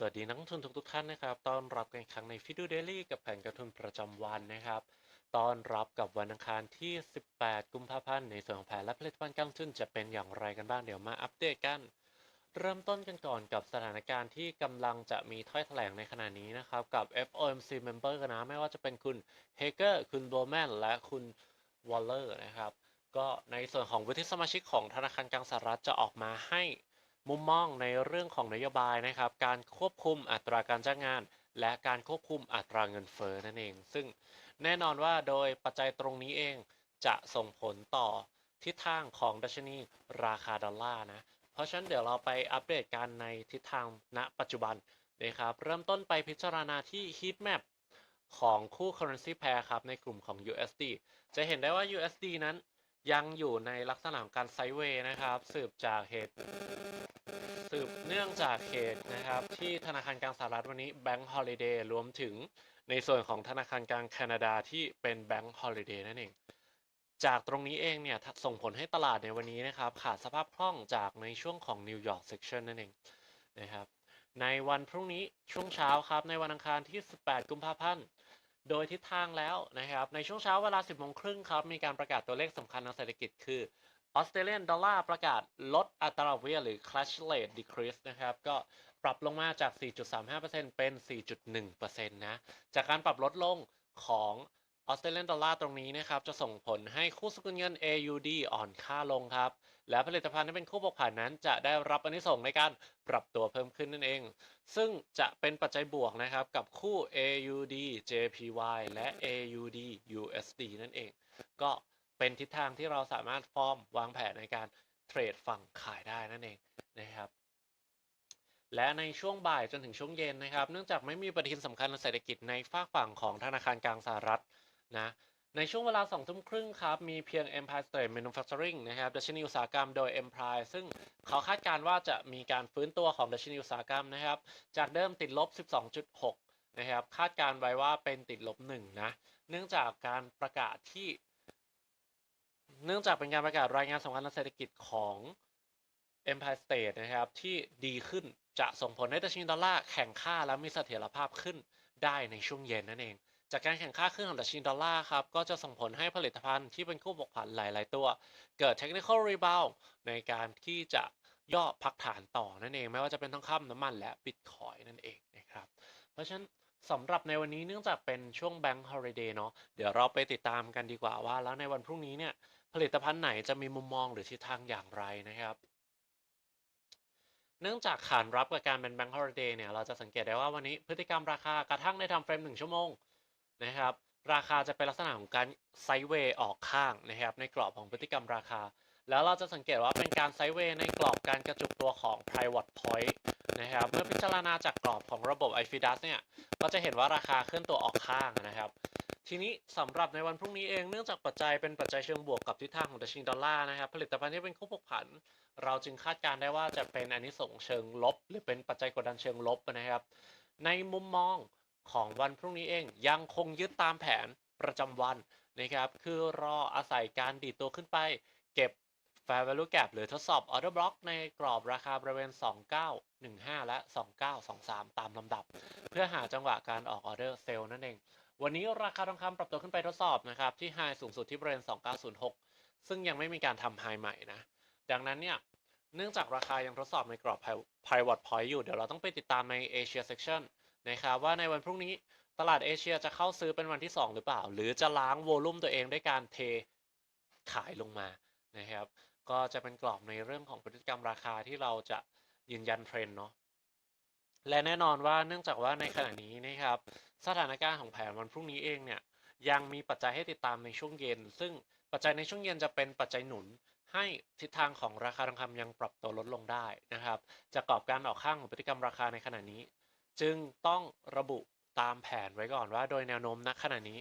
สวัสดีนักลงทุนทุกท่านนะครับ ต้อนรับกันครั้งในฟิดูเดลี่กับแผนการทุนประจำวันนะครับ ต้อนรับกับวันอังคารที่ 18 กุมภาพันธ์ ในส่วนของแผนและผลิตภัณฑ์การทุนจะเป็นอย่างไรกันบ้าง เดี๋ยวมาอัปเดตกัน เริ่มต้นกันก่อนกับสถานการณ์ที่กำลังจะมีถ้อยแถลงในขณะนี้นะครับ กับ FOMC member กันนะ ไม่ว่าจะเป็นคุณเฮเกอร์ คุณโบแมน และคุณวอลเลอร์นะครับ ก็ในส่วนของวุฒิสมาชิกของธนาคารกลางสหรัฐจะออกมาให้ มุมมองในเรื่องของนโยบายนะครับการควบคุมอัตราการจ้างงาน และการควบคุมอัตราเงินเฟ้อนั่นเอง ซึ่งแน่นอนว่าโดยปัจจัยตรงนี้เองจะส่งผลต่อทิศทางของดัชนีราคาดอลลาร์นะ เพราะฉะนั้นเดี๋ยวเราไปอัปเดตกันในทิศทางณปัจจุบันนะครับเริ่มต้นไปพิจารณาที่ heat map ของคู่ currency pair ครับในกลุ่มของ USD จะเห็นได้ว่า USD นั้น ยังอยู่ในลักษณะของการไซด์เวย์นะครับ สืบจากเหตุ สืบเนื่องจากเหตุนะครับ ที่ธนาคารกลางสหรัฐวันนี้แบงก์ฮอลิเดย์รวมถึงในส่วนของธนาคารกลางแคนาดาที่เป็นแบงก์ฮอลิเดย์นั่นเอง จากตรงนี้เองเนี่ยส่งผลให้ตลาดในวันนี้นะครับ ขาดสภาพคล่องจากในช่วงของนิวยอร์กเซ็กชันนั่นเองนะครับในวันพรุ่งนี้ช่วงเช้าครับในวันอังคารที่ 18 กุมภาพันธ์ โดยทิศทางแล้วนะครับ ในช่วงเช้าเวลา 10โมงครึ่งครับ มีการประกาศตัวเลขสำคัญทางเศรษฐกิจคือออสเตรเลียนดอลลาร์ประกาศลดอัตราดอเวียหรือ cash rate decrease นะครับ ก็ปรับลงมาจาก 4.35%เป็น 4.1%นะ จากการปรับลดลงของ ออสเตรเลียนดอลลาร์ตรงนี้นะครับจะส่งผลให้คู่สกุลเงิน AUD อ่อนค่าลงครับ และผลิตภัณฑ์ที่เป็นคู่บวกผ่านนั้น จะได้รับอนิสงในการปรับตัวเพิ่มขึ้นนั่นเอง ซึ่งจะเป็นปัจจัยบวกนะครับกับคู่ AUD JPY และ AUD USD นั่นเอง ก็เป็นทิศทางที่เราสามารถฟอร์มวางแผนในการเทรดฝั่งขายได้นั่นเองนะครับและในช่วงบ่ายจนถึงช่วงเย็นนะครับ เนื่องจากไม่มีปฏิทินสำคัญทางเศรษฐกิจในฝากฝั่งของธนาคารกลางสหรัฐ นะ ในช่วงเวลา2ทุ่มครึ่งครับ มีเพียง Empire State Manufacturing นะครับดัชนีอุตสาหกรรมโดย Empire ซึ่งเขาคาดการณ์ว่าจะมีการฟื้นตัวของดัชนีอุตสาหกรรมนะครับ จากเดิมติดลบ 12.6 นะครับ คาดการณ์ไว้ว่าเป็นติดลบ1นะ เนื่องจากการประกาศที่ เนื่องจากเป็นการประกาศรายงานสำคัญทางเศรษฐกิจของ Empire State นะครับ ที่ดีขึ้นจะส่งผลให้ดัชนีดอลลาร์แข่งค่าและมีเสถียรภาพขึ้นได้ในช่วงเย็นนั่นเอง จากการแข่งค่าขึ้นของดัชนีดอลลาร์ครับ ก็จะส่งผลให้ผลิตภัณฑ์ที่เป็นคู่บกผันหลาย ๆ ตัว เกิด technical rebound ในการที่จะย่อพักฐานต่อนั่นเอง ไม่ว่าจะเป็นทองคำน้ำมันและบิตคอยนั่นเองนะครับ เพราะฉะนั้นสำหรับในวันนี้เนื่องจากเป็นช่วง Bank Holiday เนาะเดี๋ยวเราไปติดตามกันดีกว่าว่า แล้วในวันพรุ่งนี้เนี่ยผลิตภัณฑ์ไหนจะมีมุมมองหรือทิศทางอย่างไรนะครับเนื่องจากขานรับกับการเป็น Bank Holiday เนี่ยเราจะสังเกตได้ว่าวันนี้พฤติกรรมราคากระทั่งในทำเฟรม 1 ชั่วโมง นะครับ ราคาจะเป็นลักษณะของการไซด์เวย์ออกข้างนะครับ ในกรอบของพฤติกรรมราคา แล้วเราจะสังเกตว่าเป็นการไซด์เวย์ในกรอบการกระจุกตัวของ private point นะครับ เมื่อพิจารณาจากกรอบของระบบ IFIDAS เนี่ย ก็จะเห็นว่าราคาเคลื่อนตัวออกข้างนะครับทีนี้สำหรับในวันพรุ่งนี้เองเนื่องจากปัจจัยเป็นปัจจัยเชิงบวกกับทิศทางของดัชนีดอลลาร์นะครับผลิตภัณฑ์ที่เป็นคู่ผกผัน เราจึงคาดการได้ว่าจะเป็นอันนี้ส่งเชิงลบ หรือเป็นปัจจัยกดดันเชิงลบนะครับ ในมุมมอง ของวันพรุ่งนี้เองยังคงยึดตามแผนประจำวันนะครับ คือรออาศัยการดีดตัวขึ้นไปเก็บ Fair Value Gap หรือทดสอบ Order Block ในกรอบราคาบริเวณ 2915 และ 2923 ตามลำดับ เพื่อหาจังหวะการออกออเดอร์เซลล์นั่นเอง วันนี้ราคาทองคำปรับตัวขึ้นไปทดสอบนะครับ ที่ High สูงสุดที่บริเวณ 2906 ซึ่งยังไม่มีการทำ High ใหม่นะ ดังนั้นเนี่ย เนื่องจากราคายังทดสอบในกรอบ Pivot Point อยู่ เดี๋ยวเราต้องไปติดตามใน Asia Section นะครับว่าในวันพรุ่งนี้ตลาดเอเชียจะเข้าซื้อเป็นวันที่ 2 หรือเปล่า หรือจะล้างโวลุ่มตัวเองด้วยการเทขายลงมานะครับ ก็จะเป็นกรอบในเรื่องของพฤติกรรมราคาที่เราจะยืนยันเทรนเนาะและแน่นอนว่าเนื่องจากว่าในขณะนี้นะครับสถานการณ์ของแผนวันพรุ่งนี้เองเนี่ยยังมีปัจจัยให้ติดตามในช่วงเย็น ซึ่งปัจจัยในช่วงเย็นจะเป็นปัจจัยหนุนให้ทิศทางของราคาทองคำยังปรับตัวลดลงได้นะครับจากกรอบการออกข้างของพฤติกรรมราคาในขณะนี้ จึงต้องระบุตามแผนไว้ก่อนว่า โดยแนวโน้มณขณะนี้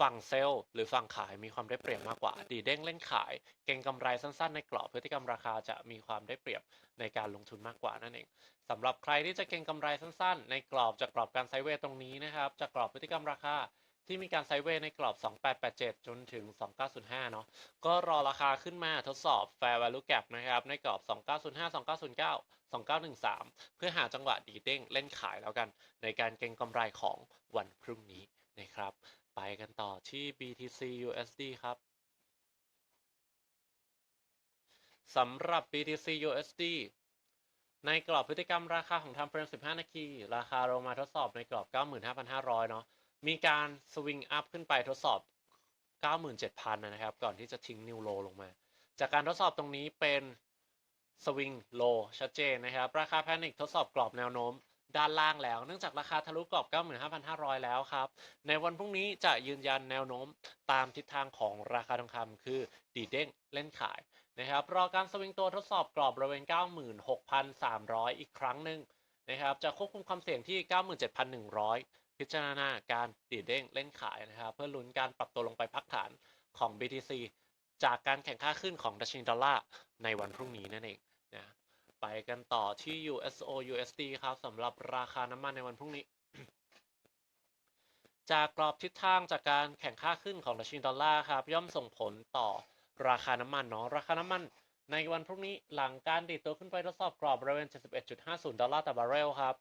ฝั่งเซลล์หรือฝั่งขายมีความได้เปรียบมากกว่า ดีเด้งเล่นขาย เก็งกำไรสั้นๆ ในกรอบพฤติกรรมราคาจะมีความได้เปรียบในการลงทุนมากกว่านั่นเองสำหรับใครที่จะเก็งกำไรสั้นๆ ในกรอบจากกรอบการไซเวย์ตรงนี้นะครับจากกรอบพฤติกรรมราคาที่มีการไซเวในกรอบ 2887 จนถึง 2905 เนาะก็รอราคาขึ้นมาทดสอบ Fair Value Gap นะครับ ในกรอบ 2905 2909 2913 เพื่อหาจังหวะดีเด้งเล่นขายแล้วกัน ในการเก็งกำไรของวันพรุ่งนี้นะครับ ไปกันต่อที่ BTC USD ครับสำหรับ BTC USD ในกรอบพฤติกรรมราคาของทำเฟรม 15 นาที ราคาลงมาทดสอบในกรอบ 95,500 เนาะ มีการสวิงอัพขึ้นไปทดสอบ 97,000 นะครับ ก่อนที่จะทิ้งนิวโลลงมา จากการทดสอบตรงนี้เป็น สวิงโลชัดเจนนะครับ ราคาแพนิคทดสอบกรอบแนวโน้มด้านล่างแล้ว เนื่องจากราคาทะลุกรอบ 95,500 แล้วครับ ในวันพรุ่งนี้จะยืนยันแนวโน้มตามทิศทางของราคาทองคำคือดีเด้งเล่นขายนะครับ รอการสวิงตัวทดสอบกรอบบริเวณ 96,300 อีกครั้งหนึ่งนะครับ จะควบคุมความเสี่ยงที่ 97,100 พิจารณาการดีเด้งเล่นขายนะครับ เพื่อลุ้นการปรับตัวลงไปพักฐานของ BTC จากการแข่งค่าขึ้นของดัชนีดอลลาร์ในวันพรุ่งนี้นั่นเองนะไปกันต่อที่ USO USD ครับสำหรับราคาน้ำมันในวันพรุ่งนี้ จากกรอบทิศทางจากการแข่งค่าขึ้นของดัชนีดอลลาร์ครับ ย่อมส่งผลต่อราคาน้ำมันเนาะราคาน้ำมันในวันพรุ่งนี้หลังการดีดตัวขึ้นไปทดสอบกรอบบริเวณ 71.50 ดอลลาร์ต่อบาร์เรลครับ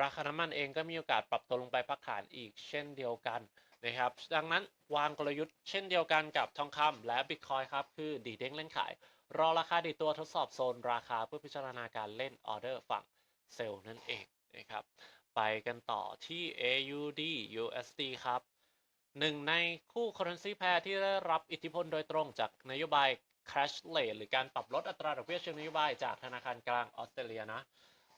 ราคาน้ำมันเองก็มีโอกาสปรับตัวลงไปพักฐานอีกเช่นเดียวกัน นะครับ ดังนั้นวางกลยุทธ์เช่นเดียวกันกับทองคำและบิตคอยครับ คือดีเด้งเล่นขาย รอราคาดีตัวทดสอบโซนราคาเพื่อพิจารณาการเล่นออเดอร์ฝั่งเซลล์นั่นเองนะครับ ไปกันต่อที่ AUD USD ครับหนึ่งในคู่ currency pair ที่ได้รับอิทธิพลโดยตรงจากนโยบาย crash rate หรือการปรับลดอัตราดอกเบี้ยเชิงนโยบายจากธนาคารกลางออสเตรเลียนะ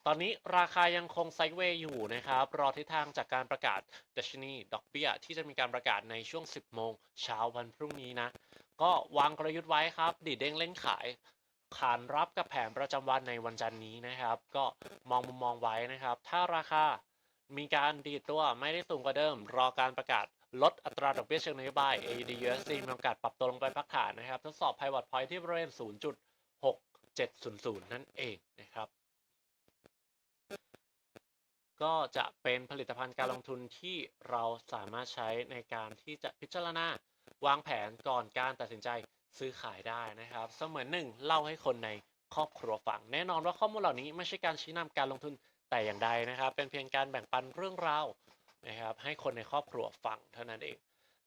ตอนนี้ราคายังคงไซด์เวย์อยู่นะครับ รอทิศทางจากการประกาศดัชนีดอกเบี้ยที่จะมีการประกาศในช่วง 10 โมงเช้าวันพรุ่งนี้นะ ก็วางกลยุทธ์ไว้ครับ ดีดเด้งเล่นขายขานรับกับแผนประจำวันในวันจันทร์นี้นะครับ ก็มองมุมมองไว้นะครับ ถ้าราคามีการดีดตัวไม่ได้สูงกว่าเดิม รอการประกาศลดอัตราดอกเบี้ยเชิงนโยบาย ADUSD มีโอกาสปรับตัวลงไปพักฐานนะครับ ทดสอบ pivot point ที่บริเวณ 0.6700 นั่นเองนะครับ ก็จะเป็นผลิตภัณฑ์การลงทุนที่เราสามารถใช้ในการที่จะพิจารณาวางแผนก่อนการตัดสินใจซื้อขายได้นะครับ เสมือนหนึ่งเล่าให้คนในครอบครัวฟังแน่นอนว่าข้อมูลเหล่านี้ไม่ใช่การชี้นำการลงทุนแต่อย่างใดนะครับ เป็นเพียงการแบ่งปันเรื่องราวนะครับ ให้คนในครอบครัวฟังเท่านั้นเอง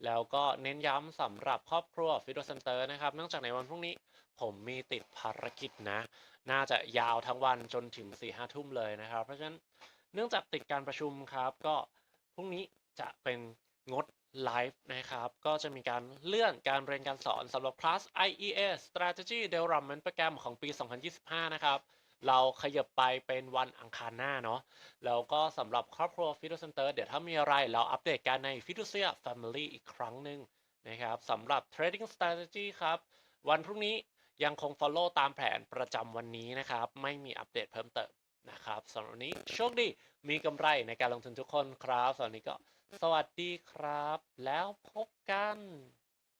แล้วก็เน้นย้ำสำหรับครอบครัวฟิโดเซนเตอร์นะครับเนื่องจากในวันพรุ่งนี้ผมมีติดภารกิจนะ น่าจะยาวทั้งวันจนถึง4ี่ห้าทุ่มเลยนะครับ เพราะฉะนั้น เนื่องจากติดการประชุมครับ ก็พรุ่งนี้จะเป็นงดไลฟ์นะครับ ก็จะมีการเลื่อนการเรียนการสอนสำหรับคลาส IES Strategy Development Program ของปี 2025 นะครับ เราขยับไปเป็นวันอังคารหน้าเนาะ แล้วก็สำหรับครอบครัวฟิโดเซนเตอร์เดี๋ยวถ้ามีอะไรเราอัปเดตกันในฟิโดเซีย Family อีกครั้งหนึ่งนะครับสำหรับ Trading Strategy ครับ วันพรุ่งนี้ยังคง follow ตามแผนประจำวันนี้นะครับ ไม่มีอัปเดตเพิ่มเติม นะครับสำหรับวันนี้โชคดีมีกำไรในการลงทุนทุกคนครับสำหรับวันนี้ก็สวัสดีครับ แล้วพบกัน